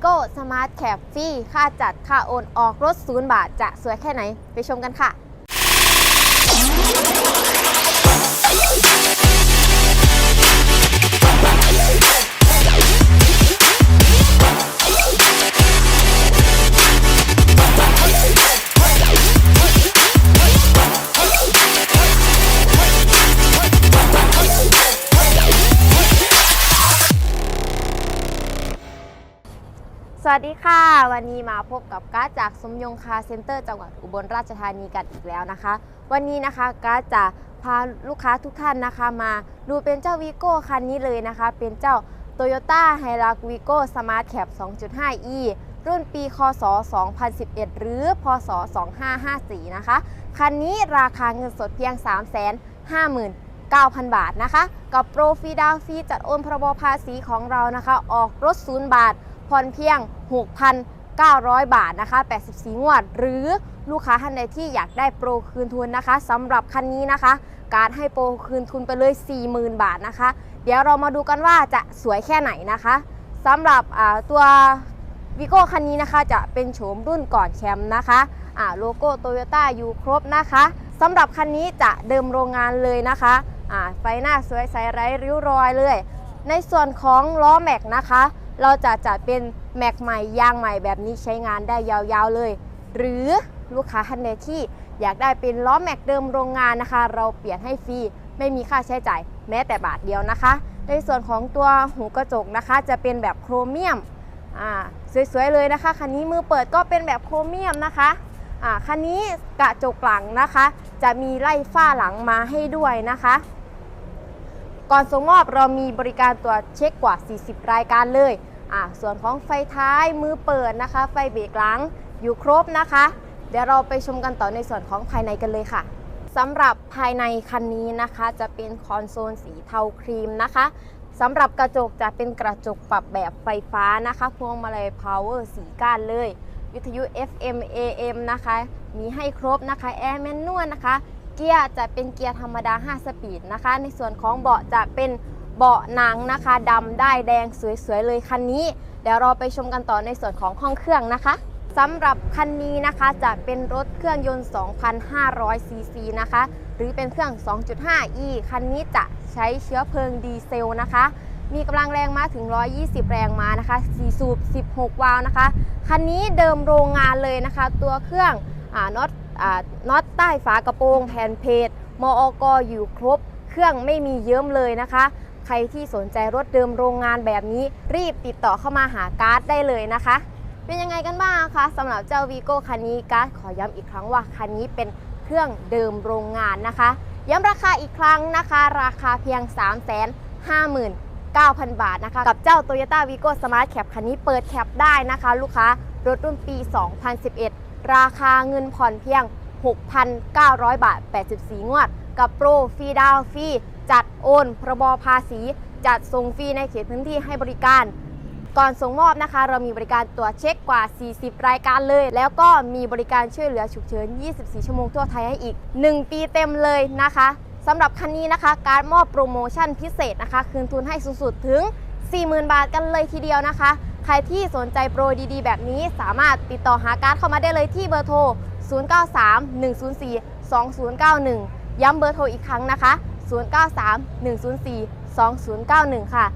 โก้สมาร์ทแคปฟรีค่าจัดค่าโอนออกรถศูนย์บาท จะสวยแค่ไหนไปชมกันค่ะ สวัสดีค่ะ วันนี้มาพบกับการ์ดจากสมยงคาเซ็นเตอร์จังหวัดอุบลราชธานีกันอีกแล้วนะคะ วันนี้นะคะการ์ดจะพาลูกค้าทุกท่านนะคะ มาดูเป็นเจ้าวีโก้คันนี้เลยนะคะ เป็นเจ้า Toyota h i l u x v i g o Smart Cap 2.5e รุ่นปีคศ 2011 หรือพศ 2554 นะคะ คันนี้ราคาเงินสดเพียง 359,000 บาทนะคะ กับโปรฟรีดาวฟรีจัดโอนพรบภาษีของเรานะคะ ออกรถศูนย์บาท ผ่อนเพียง 6,900 บาทนะคะ 84 งวด หรือลูกค้าท่านใดที่อยากได้โปรคืนทุนนะคะสำหรับคันนี้นะคะ การให้โปรคืนทุนไปเลย 40,000 บาทนะคะ เดี๋ยวเรามาดูกันว่าจะสวยแค่ไหนนะคะสำหรับตัววิโก้คันนี้นะคะจะเป็นโฉมรุ่นก่อนแชมป์นะคะโลโก้โตโยต้าอยู่ครบนะคะสำหรับคันนี้จะเดิมโรงงานเลยนะคะไฟหน้าสวยใสไร้ริ้วรอยเลย ในส่วนของล้อแม็กนะคะ เราจะจัดเป็นแม็กใหม่ยางใหม่แบบนี้ใช้งานได้ยาวๆเลย หรือลูกค้าท่านใดที่อยากได้เป็นล้อแม็กเดิมโรงงานนะคะ เราเปลี่ยนให้ฟรีไม่มีค่าใช้จ่ายแม้แต่บาทเดียวนะคะ ในส่วนของตัวหูกระจกนะคะ จะเป็นแบบโครเมียมสวยๆเลยนะคะคันนี้มือเปิดก็เป็นแบบโครเมียมนะคะคันนี้กระจกหลังนะคะ จะมีไล่ฝ้าหลังมาให้ด้วยนะคะ ก่อนส่งมอบเรามีบริการตรวจเช็คกว่า 40 รายการเลย อ่าส่วนของไฟท้ายมือเปิดนะคะ ไฟเบรกหลังอยู่ครบนะคะ เดี๋ยวเราไปชมกันต่อในส่วนของภายในกันเลยค่ะสำหรับภายในคันนี้นะคะ จะเป็นคอนโซลสีเทาครีมนะคะสำหรับกระจกจะเป็นกระจกปรับแบบไฟฟ้านะคะ พวงมาลัย power สีก้านเลย วิทยุ FM AM นะคะ มีให้ครบนะคะแอร์แมนนวลนะคะ เกียร์จะเป็นเกียร์ธรรมดา 5 สปีดนะคะ ในส่วนของเบาะจะเป็น เบาะหนังนะคะดำได้แดงสวยๆเลยคันนี้ เดี๋ยวเราไปชมกันต่อในส่วนของห้องเครื่องนะคะสำหรับคันนี้นะคะจะเป็นรถเครื่องยนต์ 2,500 ซีซีนะคะ หรือเป็นเครื่อง 2.5e คันนี้จะใช้เชื้อเพลิงดีเซลนะคะ มีกำลังแรงม้าถึง 120 แรงม้านะคะ4สูบ 16 วาล์วนะคะ คันนี้เดิมโรงงานเลยนะคะ ตัวเครื่องอน็อตอน็อตใต้ฝากระโปรงแผ่นเพจมอกอยู่ครบ เครื่องไม่มีเยิ้มเลยนะคะ รที่สนใจรถเดิมโรงงานแบบนี้ รีบติดต่อเข้ามาหาการ์ดได้เลยนะคะ เป็นยังไงกันบ้างคะสำหรับเจ้าวีโก้คันนี้การ์ดขอย้ำอีกครั้งว่าคันนี้เป็นเครื่องเดิมโรงงานนะคะ ย้ำราคาอีกครั้งนะคะ ราคาเพียง 3 5 0 0 0 0 9,000 บาทนะคะ กับเจ้า Toyota Vigo Smart Cap คันนี้เปิดแคปได้นะคะ ลูกค้ารถรุ่นปี 2011 ราคาเงินผ่อนเพียง 6,900 บาท 84 งวด กับโปรฟรีดาวฟรี จัดโอนพรบภาษี จัดส่งฟรีในเขตพื้นที่ให้บริการ ก่อนส่งมอบนะคะ เรามีบริการตรวจเช็คกว่า 40 รายการเลย แล้วก็มีบริการช่วยเหลือฉุกเฉิน 24 ชั่วโมงทั่วไทยให้อีก 1 ปีเต็มเลยนะคะสำหรับคันนี้นะคะ การมอบโปรโมชั่นพิเศษนะคะ คืนทุนให้สูงสุดถึง 40,000 บาทกันเลยทีเดียวนะคะ ใครที่สนใจโปรดีๆ แบบนี้สามารถติดต่อหาการเข้ามาได้เลยที่เบอร์โทร 0931042091 ย้ำเบอร์โทรอีกครั้งนะคะ 0931042091 ค่ะ